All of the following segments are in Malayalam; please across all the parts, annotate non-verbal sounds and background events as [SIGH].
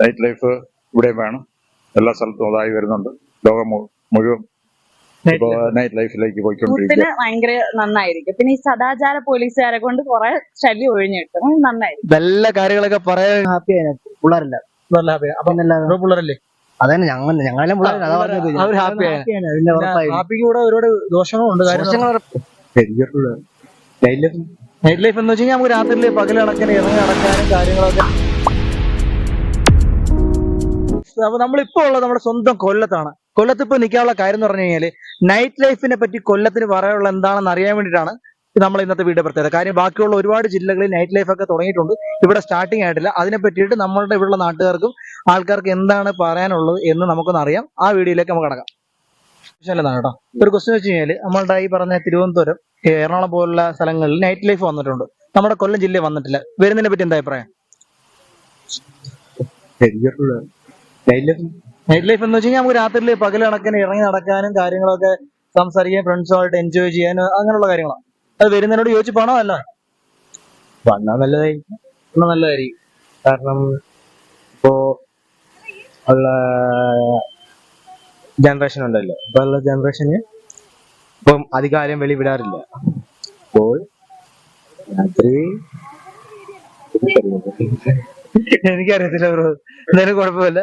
നൈറ്റ് ലൈഫ് ഇവിടെ വേണം. എല്ലാ സ്ഥലത്തും അതായി വരുന്നുണ്ട്. ലോകം മുഴുവൻ നൈറ്റ് ലൈഫിലേക്ക് പോയിക്കൊണ്ടിരിക്കുക യൂത്തിന് ഭയങ്കര നന്നായിരിക്കും. പിന്നെ ഈ സദാചാര പോലീസുകാരെ കൊണ്ട് കുറെ ശല്യം ഒഴിഞ്ഞു കിട്ടും. നന്നായിരിക്കും. നല്ല കാര്യങ്ങളൊക്കെ പറയാൻ ഹാപ്പി ആയിരുന്നു പിള്ളേരല്ല. പിള്ളേരല്ലേ? അതന്നെ. ഞങ്ങൾ ഞങ്ങളെല്ലാം ഹാപ്പിക്ക് കൂടെ ഒരുപാട് ദോഷങ്ങളുണ്ട്. നൈറ്റ് ലൈഫ് എന്ന് വെച്ചാൽ നമുക്ക് രാത്രിയിൽ പകൽ കണക്കിന് ഇറങ്ങി അടക്കാനും കാര്യങ്ങളൊക്കെ അപ്പൊ നമ്മളിപ്പോ ഉള്ളത് നമ്മുടെ സ്വന്തം കൊല്ലത്താണ്. കൊല്ലത്ത് ഇപ്പൊ നിൽക്കാനുള്ള കാര്യം എന്ന് പറഞ്ഞു കഴിഞ്ഞാൽ നൈറ്റ് ലൈഫിനെ പറ്റി കൊല്ലത്തിന് പറയാനുള്ള എന്താണെന്ന് അറിയാൻ വേണ്ടിയിട്ടാണ് നമ്മൾ ഇന്നത്തെ വീഡിയോ പ്രത്യേകത. കാര്യം ബാക്കിയുള്ള ഒരുപാട് ജില്ലകളിൽ നൈറ്റ് ലൈഫ് ഒക്കെ തുടങ്ങിയിട്ടുണ്ട്. ഇവിടെ സ്റ്റാർട്ടിങ് ആയിട്ടില്ല. അതിനെ പറ്റിയിട്ട് നമ്മളുടെ ഇവിടെയുള്ള നാട്ടുകാർക്കും ആൾക്കാർക്ക് എന്താണ് പറയാനുള്ളത് എന്ന് നമുക്കൊന്ന് അറിയാം. ആ വീഡിയോയിലേക്ക് നമുക്ക് കടക്കാം. വിഷയമല്ലെന്നാണ് കേട്ടോ? ഒരു ക്വസ്റ്റ്യൻ വെച്ച് കഴിഞ്ഞാൽ നമ്മളുടെ ഈ പറഞ്ഞ തിരുവനന്തപുരം എറണാകുളം പോലുള്ള സ്ഥലങ്ങളിൽ നൈറ്റ് ലൈഫ് വന്നിട്ടുണ്ട്. നമ്മുടെ കൊല്ലം ജില്ലയിൽ വന്നിട്ടില്ല. വരുന്നതിനെ പറ്റി എന്താ അഭിപ്രായം? നൈറ്റ് ലൈഫ് എന്ന് വെച്ചാൽ നമുക്ക് രാത്രിയിൽ പകൽ കണക്കിന് ഇറങ്ങി നടക്കാനും കാര്യങ്ങളൊക്കെ സംസാരിക്കാൻ ഫ്രണ്ട്സുമായിട്ട് എൻജോയ് ചെയ്യാനും അങ്ങനെയുള്ള കാര്യങ്ങളാണ് അത് വരുന്നതിനോട് യോജിപ്പാണോ അല്ല? വന്നാൽ നല്ലതായിരിക്കും. നല്ലതായിരിക്കും. കാരണം ഇപ്പോ ഉള്ള ജനറേഷൻ ഉണ്ടല്ലോ. ഇപ്പൊ ഉള്ള ജനറേഷന് ഇപ്പം അധികാരം വെളി വിടാറില്ല അപ്പോൾ രാത്രി എനിക്കറിയത്തില്ല ബ്രോ എന്തായാലും കുഴപ്പമില്ല.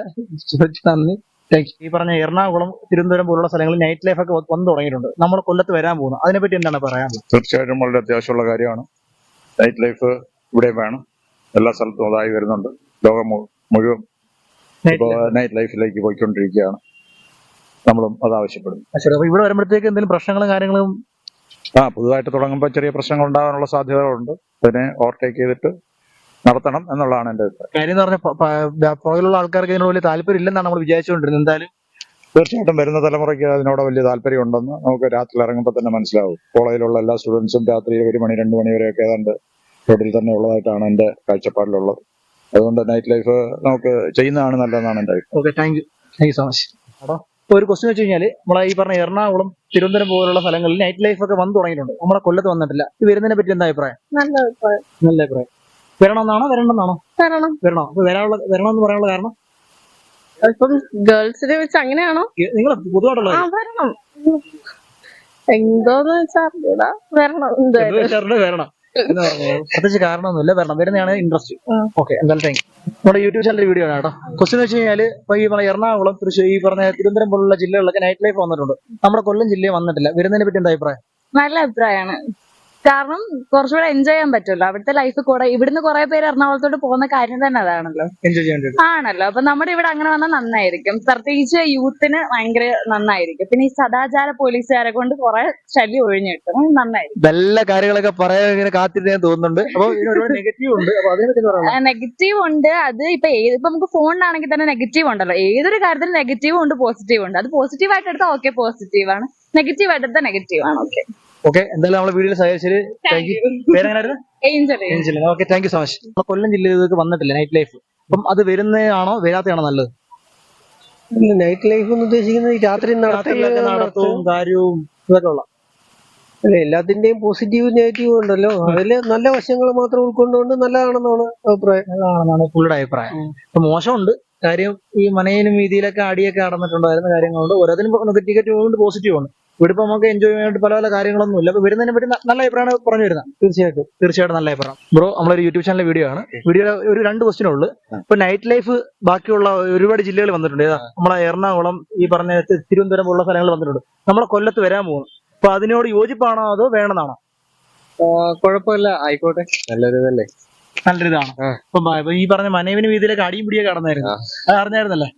ചോദിച്ചു നന്ദി. താങ്ക് യു ഈ പറഞ്ഞ എറണാകുളം തിരുവനന്തപുരം പോലുള്ള സ്ഥലങ്ങളിൽ നൈറ്റ് ലൈഫ് ഒക്കെ വന്നു തുടങ്ങിയിട്ടുണ്ട്. നമ്മൾ കൊല്ലത്ത് വരാൻ പോകുന്നു. അതിനെപ്പറ്റി എന്താണ് പറയാൻ തീർച്ചയായിട്ടും വളരെ അത്യാവശ്യമുള്ള കാര്യമാണ്. നൈറ്റ് ലൈഫ് ഇവിടെ വേണം. എല്ലാ സ്ഥലത്തും അതായി വരുന്നുണ്ട്. ലോകം മുഴുവൻ നൈറ്റ് ലൈഫിലേക്ക് പോയിക്കൊണ്ടിരിക്കുകയാണ്. നമ്മളും അത് ആവശ്യപ്പെടും ഇവിടെ വരുമ്പോഴത്തേക്ക് എന്തെങ്കിലും പ്രശ്നങ്ങളും കാര്യങ്ങളും ആ പുതുതായിട്ട് തുടങ്ങുമ്പോൾ ചെറിയ പ്രശ്നങ്ങൾ ഉണ്ടാകാനുള്ള സാധ്യതകളുണ്ട്. അതിനെ ഓവർടേക്ക് ചെയ്തിട്ട് നടത്തണം എന്നുള്ളതാണ് എന്റെ അഭിപ്രായം. കാര്യം എന്ന് പറഞ്ഞാൽ പുറകിലുള്ള ആൾക്കാർക്ക് ഇതിനോട് വലിയ താല്പര്യം ഇല്ലെന്നാണ് നമ്മൾ വിചാരിച്ചുകൊണ്ടിരുന്നത്. എന്തായാലും തീർച്ചയായിട്ടും വരുന്ന തലമുറയ്ക്ക് അതിനോട് വലിയ താല്പര്യം ഉണ്ടെന്ന് നമുക്ക് രാത്രി ഇറങ്ങുമ്പോൾ തന്നെ മനസ്സിലാവും. കോളേജിലുള്ള എല്ലാ സ്റ്റുഡൻസും രാത്രി ഒരു മണി രണ്ട് മണി വരെയൊക്കെ ഏതാണ്ട് റോഡിൽ തന്നെ ഉള്ളതായിട്ടാണ് എന്റെ കാഴ്ചപ്പാടിലുള്ളത്. അതുകൊണ്ട് നൈറ്റ് ലൈഫ് നമുക്ക് ചെയ്യുന്നതാണ് നല്ലതെന്നാണ് എന്റെ അഭിപ്രായം. Okay thank you thank you so much കേട്ടോ ഇപ്പൊ ഒരു ക്വസ്റ്റ്യൻ വെച്ച് കഴിഞ്ഞാൽ നമ്മളെ ഈ പറഞ്ഞ എറണാകുളം തിരുവനന്തപുരം പോലുള്ള സ്ഥലങ്ങളിൽ നൈറ്റ് ലൈഫ് ഒക്കെ വന്നു തുടങ്ങിയിട്ടുണ്ട്. നമ്മുടെ കൊല്ലത്ത് വന്നിട്ടില്ല. ഇത് വരുന്നതിനെ പറ്റി എന്താ അഭിപ്രായം? നല്ല അഭിപ്രായം. നല്ല അഭിപ്രായം. വരണമെന്നാണോ? വരണ്ടെന്നാണോ വരണം. വരണോ? അപ്പൊ വരാനുള്ള വരണമെന്ന് പറയാനുള്ള കാരണം? ഇപ്പം ഗേൾസിനെ വെച്ച് അങ്ങനെയാണോ? നിങ്ങൾ പൊതുവായിട്ടുള്ള ആ വരണം. എന്തോന്ന് വെച്ചാ അറിഞ്ഞൂടാ. വരണം എന്തായാലും. വെച്ചാറുണ്ട് വരണം. [LAUGHS] എന്ന് പറഞ്ഞത്. പ്രത്യേകിച്ച് കാരണമൊന്നുമില്ല. വരണം. വരുന്നതാണ് ഇൻട്രസ്റ്റ്. ഓക്കെ എന്തായാലും താങ്ക് നമ്മുടെ യൂട്യൂബ് ചാനൽ വീഡിയോ ആണ് കേട്ടോ. ക്വസ്റ്റ്യൻ വെച്ച് കഴിഞ്ഞാൽ ഇപ്പൊ ഈ പറഞ്ഞ എറണാകുളം തൃശ്ശൂർ ഈ പറഞ്ഞ തിരുവനന്തപുരം പോലുള്ള ജില്ലകളിലൊക്കെ നൈറ്റ് ലൈഫ് വന്നിട്ടുണ്ട്. നമ്മുടെ കൊല്ലം ജില്ലയിൽ വന്നിട്ടില്ല. വരുന്നതിനെ പറ്റി എന്താ അഭിപ്രായം? നല്ല അഭിപ്രായമാണ് കാരണം കുറച്ചുകൂടെ എൻജോയ് ചെയ്യാൻ പറ്റുമല്ലോ. അവിടുത്തെ ലൈഫ് കൂടെ ഇവിടുന്ന് കുറെ പേര് എറണാകുളത്തോട്ട് പോകുന്ന കാര്യം തന്നെ അതാണല്ലോ എൻജോയ് ചെയ്യാൻ ആണല്ലോ. അപ്പൊ നമ്മുടെ ഇവിടെ അങ്ങനെ വന്നാൽ നന്നായിരിക്കും. പ്രത്യേകിച്ച് യൂത്തിന് ഭയങ്കര നന്നായിരിക്കും. പിന്നെ ഈ സദാചാര പോലീസുകാരെ കൊണ്ട് കുറെ ശല്യം ഒഴിഞ്ഞു കിട്ടും. അത് നന്നായിരിക്കും. നല്ല കാര്യങ്ങളൊക്കെ പറയാൻ ഇങ്ങനെ കാത്തിരുന്നേ തോന്നുന്നുണ്ട്. അപ്പൊ ഇതിന് ഒരുപാട് നെഗറ്റീവ് ഉണ്ട്. അപ്പൊ അതിനെ പറ്റി പറയാം നെഗറ്റീവ് ഉണ്ട്. അത് ഇപ്പൊ ഏത് ഇപ്പൊ നമുക്ക് ഫോണിലാണെങ്കിൽ തന്നെ നെഗറ്റീവ് ഉണ്ടല്ലോ. ഏതൊരു കാര്യത്തിൽ നെഗറ്റീവും ഉണ്ട് പോസിറ്റീവ് ഉണ്ട്. അത് പോസിറ്റീവ് ആയിട്ട് എടുത്താൽ ഓക്കെ പോസിറ്റീവ് ആണ്. നെഗറ്റീവ് ആയിട്ട് എടുത്താൽ നെഗറ്റീവ് ആണ്. ഓക്കെ ഓക്കെ എന്തായാലും നമ്മളെ വീഡിയോയിൽ സഹകരിച്ചത് thank you പേരെങ്ങനായിരുന്നു Angel okay thank you so much നമ്മളെ കൊല്ലം ജില്ലയിലേക്ക് വന്നിട്ടില്ല നൈറ്റ് ലൈഫ് അപ്പം അത് വരുന്നതാണോ വരാത്തതാണോ നല്ലത്? നൈറ്റ് ലൈഫ് എന്ന് ഉദ്ദേശിക്കുന്നത് രാത്രി നടത്തവും കാര്യവും ഇതൊക്കെ ഉള്ള അല്ല എല്ലാത്തിന്റെയും പോസിറ്റീവ് നെഗറ്റീവ് ഉണ്ടല്ലോ. അതിൽ നല്ല വശങ്ങൾ മാത്രം ഉൾക്കൊണ്ടുകൊണ്ട് നല്ലതാണെന്നാണ് അഭിപ്രായം. പുള്ളിയുടെ അഭിപ്രായം. അപ്പൊ മോശമുണ്ട്. കാര്യം ഈ മനയിലും വീതിയിലൊക്കെ അടിയൊക്കെ നടന്നിട്ടുണ്ടായിരുന്ന കാര്യങ്ങളുണ്ട്. ഓരോ ടിക്കറ്റ് ഉണ്ട് പോസിറ്റീവ് ഉണ്ട് ഇവിടെ ഇപ്പൊ നമുക്ക് എൻജോയ് ചെയ്യാനായിട്ട് പല പല കാര്യങ്ങളൊന്നും ഇല്ല. അപ്പൊ വരുന്നതിനെ പറ്റി നല്ല അഭിപ്രായമാണ് പറഞ്ഞു വരുന്നത് തീർച്ചയായിട്ടും. തീർച്ചയായിട്ടും നല്ല അഭിപ്രായം. ബ്രോ നമ്മളൊരു യൂട്യൂബ് ചാനലിലെ വീഡിയോ ആണ്. വീഡിയോ ഒരു രണ്ട് ക്വസ്റ്റിനേ ഉള്ളൂ. ഇപ്പൊ നൈറ്റ് ലൈഫ് ബാക്കിയുള്ള ഒരുപാട് ജില്ലകൾ വന്നിട്ടുണ്ട്. ഏതാ? നമ്മളെ എറണാകുളം ഈ പറഞ്ഞ തിരുവനന്തപുരം പോലുള്ള സ്ഥലങ്ങൾ വന്നിട്ടുണ്ട്. നമ്മളെ കൊല്ലത്ത് വരാൻ പോകുന്നു. അപ്പൊ അതിനോട് യോജിപ്പാണോ അതോ വേണമെന്നാണോ കുഴപ്പമില്ല. ആയിക്കോട്ടെ. നല്ലൊരു ഇതല്ലേ? നല്ലൊരു ഇതാണ് ആ. ഇപ്പൊ ഈ പറഞ്ഞ മനവിന് വീതിയിലേക്ക് അടിയും പിടിയൊക്കെ കടന്നായിരുന്നു അത് അറിഞ്ഞായിരുന്നല്ലേ?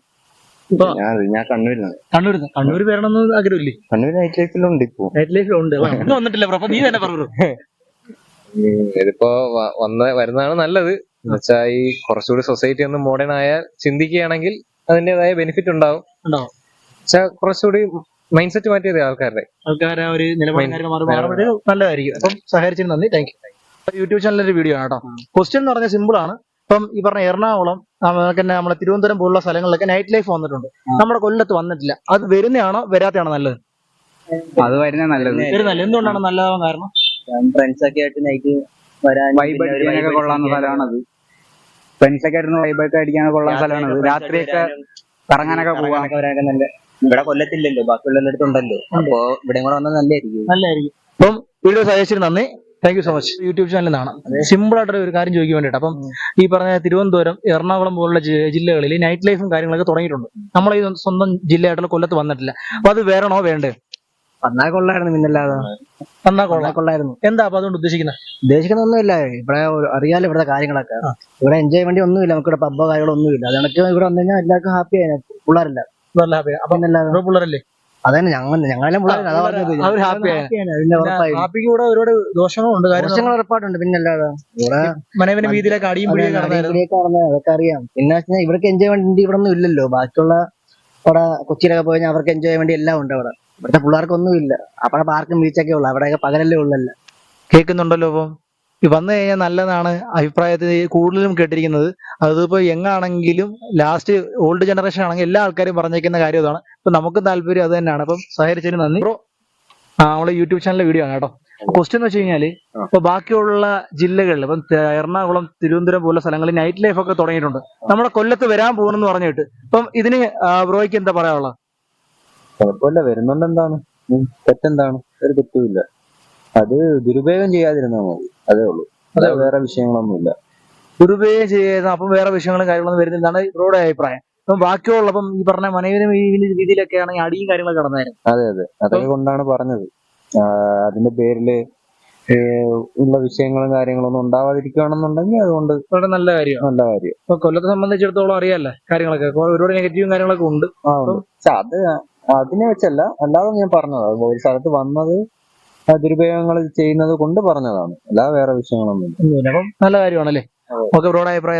ഞാൻ കണ്ണൂരിലാണ്. കണ്ണൂർ കണ്ണൂർ വരണമെന്ന് ആഗ്രഹമില്ലേ? കണ്ണൂർ നൈറ്റ് ലൈഫിലുണ്ട് ഇപ്പോ. നൈറ്റ് ഉണ്ട്. ഒന്നും വന്നിട്ടില്ല? അപ്പൊ നീ തന്നെ പറഞ്ഞു ഇതിപ്പോ വന്ന വരുന്നതാണ് നല്ലത്. എന്നുവെച്ചാ ഈ കുറച്ചുകൂടി സൊസൈറ്റി ഒന്ന് മോഡേൺ ആയാൽ ചിന്തിക്കുകയാണെങ്കിൽ അതിന്റേതായ ബെനിഫിറ്റ് ഉണ്ടാവും. കുറച്ചുകൂടി മൈൻഡ് സെറ്റ് മാറ്റിയത് ആൾക്കാരുടെ. ആൾക്കാരെ ഒരു നല്ലതായിരിക്കും. അപ്പം സഹകരിച്ചതിന് നന്ദി. താങ്ക് യു യൂട്യൂബ് ചാനലിന്റെ വീഡിയോ ആണ് കേട്ടോ. ക്വസ്റ്റ്യൻ എന്ന് പറഞ്ഞാൽ സിമ്പിൾ ആണ്. ഇപ്പം ഈ പറഞ്ഞ എറണാകുളം പിന്നെ നമ്മുടെ നമ്മളെ തിരുവനന്തപുരം പോലുള്ള സ്ഥലങ്ങളിലൊക്കെ നൈറ്റ് ലൈഫ് വന്നിട്ടുണ്ട്. നമ്മുടെ കൊല്ലത്ത് വന്നിട്ടില്ല. അത് വരുന്നതാണോ വരാത്തയാണോ നല്ലത്? അത് വരുന്ന നല്ലത്. വരുന്നല്ല എന്തുകൊണ്ടാണ് നല്ലതാവാൻ കാരണം? ഫ്രണ്ട്സ് ഒക്കെ ആയിട്ട് നൈറ്റ് വരാൻ വൈബ് അടിക്കാനൊക്കെ കൊള്ളാവുന്ന സ്ഥലമാണത്. ഫ്രണ്ട്സൊക്കെ ആയിരുന്നു വൈബൊക്കെ അടിക്കാൻ കൊള്ളാൻ സ്ഥലമാണ് ഇത്. രാത്രിയൊക്കെ കറങ്ങാനൊക്കെ പോകാനൊക്കെ വരാനൊക്കെ നല്ല ഇവിടെ കൊല്ലത്തില്ലല്ലോ ബാക്കിയുള്ള ഉണ്ടല്ലോ. അപ്പോ ഇവിടെ കൂടെ വന്നാൽ നല്ലതായിരിക്കും. നല്ലതായിരിക്കും. അപ്പം വീഡിയോ സജസ്റ്റ് നന്ദി. Thank you so much YouTube ചാനലിൽ നിന്നാണ് സിമ്പിൾ ആയിട്ട് ഒരു കാര്യം ചോദിക്കാൻ വേണ്ടിയിട്ട്. അപ്പം ഈ പറഞ്ഞ തിരുവനന്തപുരം എറണാകുളം പോലുള്ള ജില്ലകളിൽ നൈറ്റ് ലൈഫും കാര്യങ്ങളൊക്കെ തുടങ്ങിയിട്ടുണ്ട്. നമ്മൾ ഈ സ്വന്തം ജില്ലയായിട്ടുള്ള കൊല്ലത്ത് വന്നിട്ടില്ല. അപ്പൊ അത് വേണോ വേണ്ടേ വന്നാൽ കൊള്ളായിരുന്നു പിന്നല്ലാതെ. വന്നാ കൊള്ളാ. കൊള്ളായിരുന്നു. എന്താ അപ്പൊ അതുകൊണ്ട് ഉദ്ദേശിക്കുന്നത്? ഉദ്ദേശിക്കുന്ന ഒന്നുമില്ല. ഇവിടെ അറിയാലോ ഇവിടുത്തെ കാര്യങ്ങളൊക്കെ. ഇവിടെ എൻജോയ് വേണ്ടി ഒന്നുമില്ല. നമുക്ക് ഇവിടെ പബ്ബോ കാര്യങ്ങളൊന്നുമില്ല അതിനൊക്കെ ഇവിടെ വന്നു കഴിഞ്ഞാൽ എല്ലാവർക്കും ഹാപ്പി ആയിരുന്നു പിള്ളേരില്ല ഇവിടെ പിള്ളേരല്ലേ? അതന്നെ ഞങ്ങൾ ഞങ്ങളെല്ലാം പിള്ളേരാണ് അതാ പറഞ്ഞത്. ആയി. ഹാപ്പിയാണ് പിന്നെ ഉറപ്പായി. ഹാപ്പിക്ക് കൂടെ ഒരുപാട് ദോഷങ്ങളുണ്ട് കാര്യം ദോഷങ്ങൾ ഉറപ്പായിട്ടുണ്ട് പിന്നല്ലാതെ ഇവിടെ മനവിന് വീതിയിലൊക്കെ അടിയും പിടിയും കടന്നായിരുന്നു അടിപൊളിയൊക്കെ നടന്നത് അതൊക്കെ അറിയാം. പിന്നെ വെച്ചാൽ ഇവർക്ക് എൻജോയ് വേണ്ടി ഇവിടെ ഒന്നും ഇല്ലല്ലോ. ബാക്കിയുള്ള അവിടെ കൊച്ചിയിലൊക്കെ പോയി കഴിഞ്ഞാൽ അവർക്ക് എൻജോയ് വേണ്ടി എല്ലാം ഉണ്ട് അവിടെ. ഇവിടുത്തെ പിള്ളേർക്കൊന്നും ഇല്ല അവിടെ പാർക്കും ബീച്ചൊക്കെ ഉള്ളു. അവിടെയൊക്കെ പകലല്ലേ ഉള്ളല്ലോ. കേൾക്കുന്നുണ്ടല്ലോ അപ്പം വന്നു കഴിഞ്ഞാൽ നല്ലതാണ് അഭിപ്രായത്തിൽ കൂടുതലും കേട്ടിരിക്കുന്നത്. അതിപ്പോ എങ്ങാണെങ്കിലും ലാസ്റ്റ് ഓൾഡ് ജനറേഷൻ ആണെങ്കിൽ എല്ലാ ആൾക്കാരും പറഞ്ഞേക്കുന്ന കാര്യം അതാണ് ഇപ്പൊ നമുക്ക് താല്പര്യം അത് തന്നെയാണ്. അപ്പം സഹകരിച്ചതിന് നന്ദി. ബ്രോ ആ നമ്മളെ യൂട്യൂബ് ചാനലിലെ വീഡിയോ ആണ് കേട്ടോ. ക്വസ്റ്റ്യൻ എന്ന് വെച്ച് കഴിഞ്ഞാൽ ഇപ്പൊ ബാക്കിയുള്ള ജില്ലകളിൽ ഇപ്പം എറണാകുളം തിരുവനന്തപുരം പോലുള്ള സ്ഥലങ്ങളിൽ നൈറ്റ് ലൈഫ് ഒക്കെ തുടങ്ങിയിട്ടുണ്ട്. നമ്മുടെ കൊല്ലത്ത് വരാൻ പോകുന്നെന്ന് പറഞ്ഞിട്ട് ഇപ്പം ഇതിന് ബ്രോയ്ക്ക് എന്താ പറയാനുള്ളത്? കുഴപ്പമില്ല. വരുന്നുണ്ട് എന്താണ്? തെറ്റെന്താണ്? ഒരു തെറ്റുമില്ല. അത് ദുരുപയോഗം ചെയ്യാതിരുന്നാൽ മതി. അതേ ഉള്ളൂ. അതെ വേറെ വിഷയങ്ങളൊന്നുമില്ല. ദുരുപയോഗം ചെയ്യുന്ന അപ്പം വേറെ വിഷയങ്ങളും കാര്യങ്ങളൊന്നും വരുന്നില്ലാണ് ഇവരുടെ അഭിപ്രായം. അപ്പം ബാക്കിയുള്ള അപ്പം ഈ പറഞ്ഞ മനവിനും ഈ രീതിയിലൊക്കെ ആണെങ്കിൽ അടിയും കാര്യങ്ങളൊക്കെ നടന്നായിരുന്നു. അതെ അതെ. അതുകൊണ്ടാണ് കൊണ്ടാണ് പറഞ്ഞത്. അതിന്റെ പേരിൽ ഉള്ള വിഷയങ്ങളും കാര്യങ്ങളൊന്നും ഉണ്ടാവാതിരിക്കുകയാണെന്നുണ്ടെങ്കിൽ അതുകൊണ്ട് വളരെ നല്ല കാര്യം. നല്ല കാര്യം. ഇപ്പൊ കൊല്ലത്തെ സംബന്ധിച്ചിടത്തോളം അറിയാല്ലേ കാര്യങ്ങളൊക്കെ. ഒരുപാട് നെഗറ്റീവും കാര്യങ്ങളൊക്കെ ഉണ്ട്. അത് അതിനെ വെച്ചല്ല. അല്ലാതെ ഞാൻ പറഞ്ഞത്. ഒരു സ്ഥലത്ത് വന്നത് ദുരുപയോഗങ്ങൾ ചെയ്യുന്നത് കൊണ്ട് പറഞ്ഞതാണ്. അല്ലാതെ വേറെ വിഷയങ്ങളൊന്നും അപ്പം നല്ല കാര്യമാണല്ലേ? ഓക്കെ അഭിപ്രായം